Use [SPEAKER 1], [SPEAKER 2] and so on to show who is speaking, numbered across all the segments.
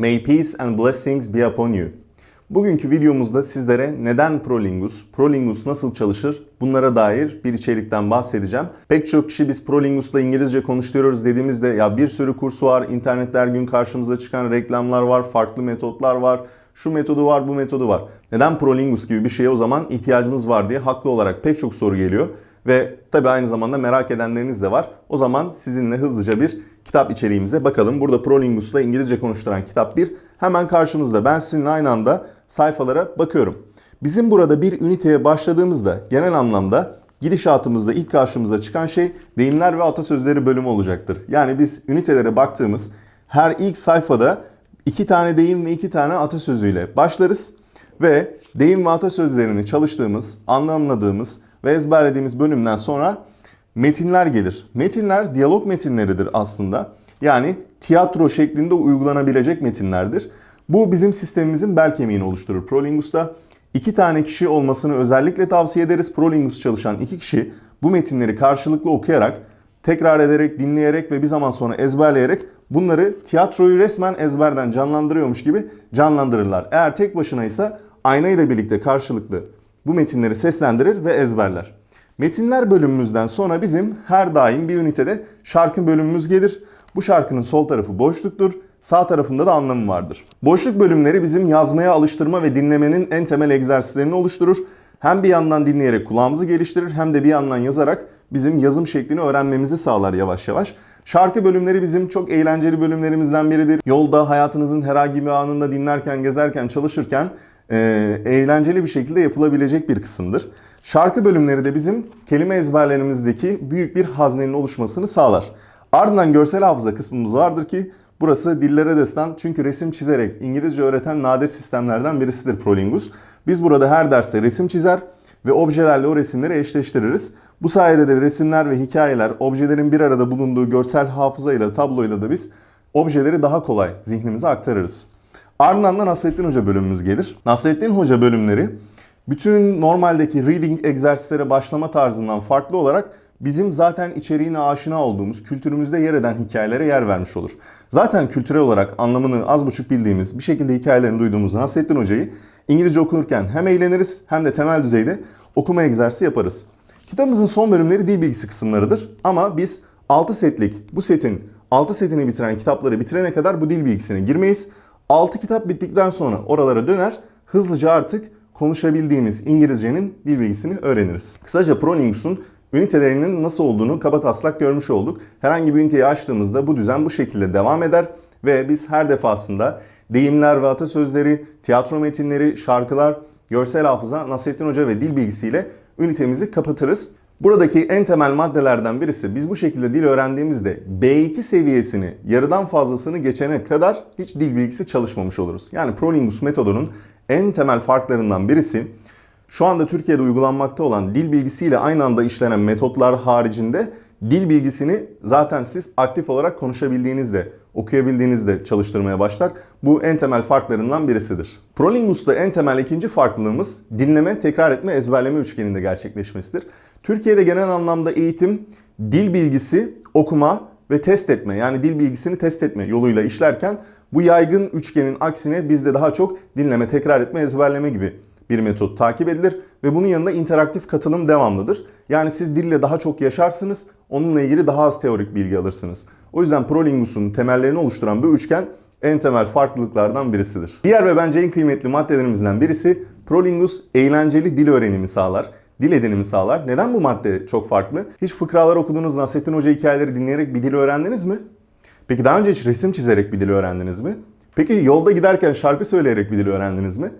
[SPEAKER 1] May peace and blessings be upon you. Bugünkü videomuzda sizlere neden Prolingus, Prolingus nasıl çalışır bunlara dair bir içerikten bahsedeceğim. Pek çok kişi biz Prolingus'la İngilizce konuşturuyoruz dediğimizde ya bir sürü kurs var, internette her gün karşımıza çıkan reklamlar var, farklı metotlar var, şu metodu var, bu metodu var. Neden Prolingus gibi bir şeye o zaman ihtiyacımız var diye haklı olarak pek çok soru geliyor. Ve tabi aynı zamanda merak edenleriniz de var. O zaman sizinle hızlıca bir kitap içeriğimize bakalım. Burada Prolingus'la İngilizce konuşturan kitap 1 hemen karşımızda. Ben sizinle aynı anda sayfalara bakıyorum. Bizim burada bir üniteye başladığımızda genel anlamda gidişatımızda ilk karşımıza çıkan şey deyimler ve atasözleri bölümü olacaktır. Yani biz ünitelere baktığımız her ilk sayfada iki tane deyim ve iki tane atasözüyle başlarız ve deyim ve atasözlerini çalıştığımız, anlamladığımız ve ezberlediğimiz bölümden sonra metinler gelir. Metinler diyalog metinleridir aslında. Yani tiyatro şeklinde uygulanabilecek metinlerdir. Bu bizim sistemimizin bel kemiğini oluşturur Prolingus'ta. İki tane kişi olmasını özellikle tavsiye ederiz. Prolingus çalışan iki kişi bu metinleri karşılıklı okuyarak, tekrar ederek, dinleyerek ve bir zaman sonra ezberleyerek bunları tiyatroyu resmen ezberden canlandırıyormuş gibi canlandırırlar. Eğer tek başına ise ayna ile birlikte karşılıklı bu metinleri seslendirir ve ezberler. Metinler bölümümüzden sonra bizim her daim bir ünitede şarkı bölümümüz gelir. Bu şarkının sol tarafı boşluktur, sağ tarafında da anlamı vardır. Boşluk bölümleri bizim yazmaya alıştırma ve dinlemenin en temel egzersizlerini oluşturur. Hem bir yandan dinleyerek kulağımızı geliştirir hem de bir yandan yazarak bizim yazım şeklini öğrenmemizi sağlar yavaş yavaş. Şarkı bölümleri bizim çok eğlenceli bölümlerimizden biridir. Yolda hayatınızın herhangi bir anında dinlerken, gezerken, çalışırken e, eğlenceli bir şekilde yapılabilecek bir kısımdır. Şarkı bölümleri de bizim kelime ezberlerimizdeki büyük bir haznenin oluşmasını sağlar. Ardından görsel hafıza kısmımız vardır ki burası dillere destan çünkü resim çizerek İngilizce öğreten nadir sistemlerden birisidir Prolingus. Biz burada her derste resim çizer ve objelerle o resimleri eşleştiririz. Bu sayede de resimler ve hikayeler, objelerin bir arada bulunduğu görsel hafızayla, tabloyla da biz objeleri daha kolay zihnimize aktarırız. Ardından da Nasrettin Hoca bölümümüz gelir. Nasrettin Hoca bölümleri bütün normaldeki reading egzersizlere başlama tarzından farklı olarak bizim zaten içeriğine aşina olduğumuz, kültürümüzde yer eden hikayelere yer vermiş olur. Zaten kültürel olarak anlamını az buçuk bildiğimiz, bir şekilde hikayelerini duyduğumuz Nasrettin Hoca'yı İngilizce okunurken hem eğleniriz hem de temel düzeyde okuma egzersizi yaparız. Kitabımızın son bölümleri dil bilgisi kısımlarıdır ama biz 6 setlik bu setin 6 setini bitiren kitapları bitirene kadar bu dil bilgisine girmeyiz. 6 kitap bittikten sonra oralara döner, hızlıca artık konuşabildiğimiz İngilizcenin dil bilgisini öğreniriz. Kısaca Prolingus'un ünitelerinin nasıl olduğunu kaba taslak görmüş olduk. Herhangi bir üniteyi açtığımızda bu düzen bu şekilde devam eder ve biz her defasında deyimler ve atasözleri, tiyatro metinleri, şarkılar, görsel hafıza, Nasrettin Hoca ve dil bilgisiyle ünitemizi kapatırız. Buradaki en temel maddelerden birisi biz bu şekilde dil öğrendiğimizde B2 seviyesini yarıdan fazlasını geçene kadar hiç dil bilgisi çalışmamış oluruz. Yani Prolingus metodunun en temel farklarından birisi şu anda Türkiye'de uygulanmakta olan dil bilgisiyle aynı anda işlenen metotlar haricinde dil bilgisini zaten siz aktif olarak konuşabildiğinizde, okuyabildiğinizde çalıştırmaya başlar. Bu en temel farklarından birisidir. Prolingus'ta en temel ikinci farklılığımız dinleme, tekrar etme, ezberleme üçgeninde gerçekleşmesidir. Türkiye'de genel anlamda eğitim, dil bilgisi, okuma ve test etme yani dil bilgisini test etme yoluyla işlerken bu yaygın üçgenin aksine bizde daha çok dinleme, tekrar etme, ezberleme gibi bir metot takip edilir ve bunun yanında interaktif katılım devamlıdır. Yani siz dille daha çok yaşarsınız, onunla ilgili daha az teorik bilgi alırsınız. O yüzden Prolingus'un temellerini oluşturan bu üçgen en temel farklılıklardan birisidir. Diğer ve bence en kıymetli maddelerimizden birisi Prolingus eğlenceli dil öğrenimi sağlar dil edinimi sağlar. Neden bu madde çok farklı? Hiç fıkralar okudunuz, Nasrettin Hoca hikayeleri dinleyerek bir dil öğrendiniz mi? Peki daha önce hiç resim çizerek bir dil öğrendiniz mi? Peki yolda giderken şarkı söyleyerek bir dil öğrendiniz mi?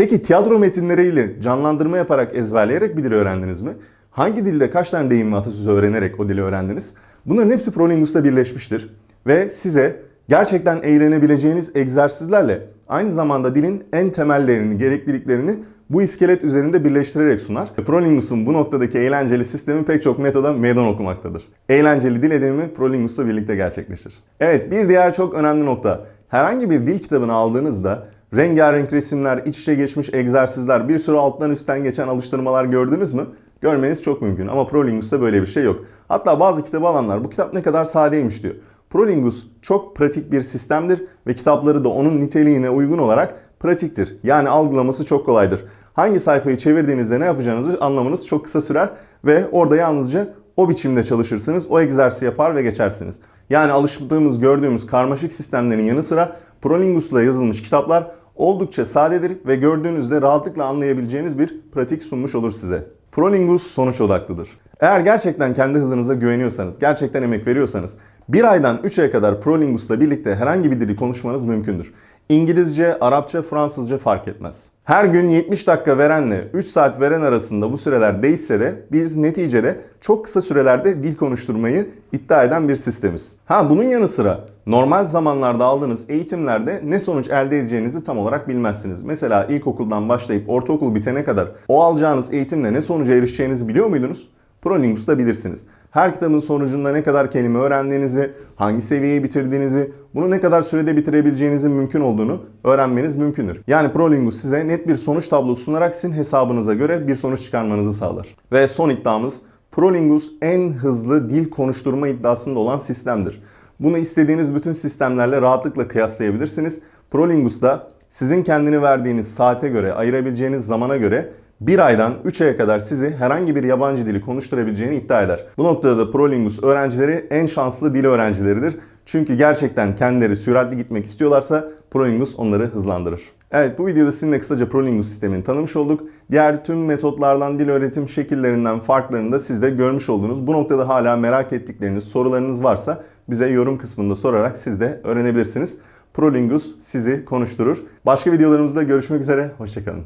[SPEAKER 1] Peki tiyatro metinleriyle canlandırma yaparak ezberleyerek bir dil öğrendiniz mi? Hangi dilde kaç tane deyim ve atasözü öğrenerek o dili öğrendiniz? Bunların hepsi Prolingus'ta birleşmiştir. Ve size gerçekten eğlenebileceğiniz egzersizlerle aynı zamanda dilin en temellerini, gerekliliklerini bu iskelet üzerinde birleştirerek sunar. Prolingus'un bu noktadaki eğlenceli sistemi pek çok metoda meydan okumaktadır. Eğlenceli dil edinimi Prolingus'la birlikte gerçekleşir. Evet bir diğer çok önemli nokta. Herhangi bir dil kitabını aldığınızda rengarenk resimler, iç içe geçmiş egzersizler, bir sürü alttan üstten geçen alıştırmalar gördünüz mü? Görmeniz çok mümkün ama Prolingus'ta böyle bir şey yok. Hatta bazı kitabı alanlar bu kitap ne kadar sadeymiş diyor. Prolingus çok pratik bir sistemdir ve kitapları da onun niteliğine uygun olarak pratiktir. Yani algılaması çok kolaydır. Hangi sayfayı çevirdiğinizde ne yapacağınızı anlamanız çok kısa sürer ve orada yalnızca o biçimde çalışırsınız, o egzersizi yapar ve geçersiniz. Yani alıştığımız, gördüğümüz karmaşık sistemlerin yanı sıra Prolingus'la yazılmış kitaplar oldukça sadedir ve gördüğünüzde rahatlıkla anlayabileceğiniz bir pratik sunmuş olur size. Prolingus sonuç odaklıdır. Eğer gerçekten kendi hızınıza güveniyorsanız, gerçekten emek veriyorsanız bir aydan 3 aya kadar Prolingus'la birlikte herhangi bir dili konuşmanız mümkündür. İngilizce, Arapça, Fransızca fark etmez. Her gün 70 dakika verenle 3 saat veren arasında bu süreler değişse de biz neticede çok kısa sürelerde dil konuşturmayı iddia eden bir sistemiz. Ha bunun yanı sıra normal zamanlarda aldığınız eğitimlerde ne sonuç elde edeceğinizi tam olarak bilmezsiniz. Mesela ilkokuldan başlayıp ortaokul bitene kadar o alacağınız eğitimle ne sonuca erişeceğinizi biliyor muydunuz? Prolingus'ta bilirsiniz. Her kitabın sonucunda ne kadar kelime öğrendiğinizi, hangi seviyeyi bitirdiğinizi, bunu ne kadar sürede bitirebileceğinizin mümkün olduğunu öğrenmeniz mümkündür. Yani Prolingus size net bir sonuç tablosu sunarak sizin hesabınıza göre bir sonuç çıkarmanızı sağlar. Ve son iddiamız Prolingus en hızlı dil konuşturma iddiasında olan sistemdir. Bunu istediğiniz bütün sistemlerle rahatlıkla kıyaslayabilirsiniz. Prolingus'ta sizin kendini verdiğiniz saate göre, ayırabileceğiniz zamana göre bir aydan 3 aya kadar sizi herhangi bir yabancı dili konuşturabileceğini iddia eder. Bu noktada da Prolingus öğrencileri en şanslı dil öğrencileridir. Çünkü gerçekten kendileri süratli gitmek istiyorlarsa Prolingus onları hızlandırır. Evet bu videoda sizinle kısaca Prolingus sistemini tanımış olduk. Diğer tüm metotlardan dil öğretim şekillerinden farklarını da siz de görmüş oldunuz. Bu noktada hala merak ettikleriniz, sorularınız varsa bize yorum kısmında sorarak siz de öğrenebilirsiniz. Prolingus sizi konuşturur. Başka videolarımızda görüşmek üzere, hoşçakalın.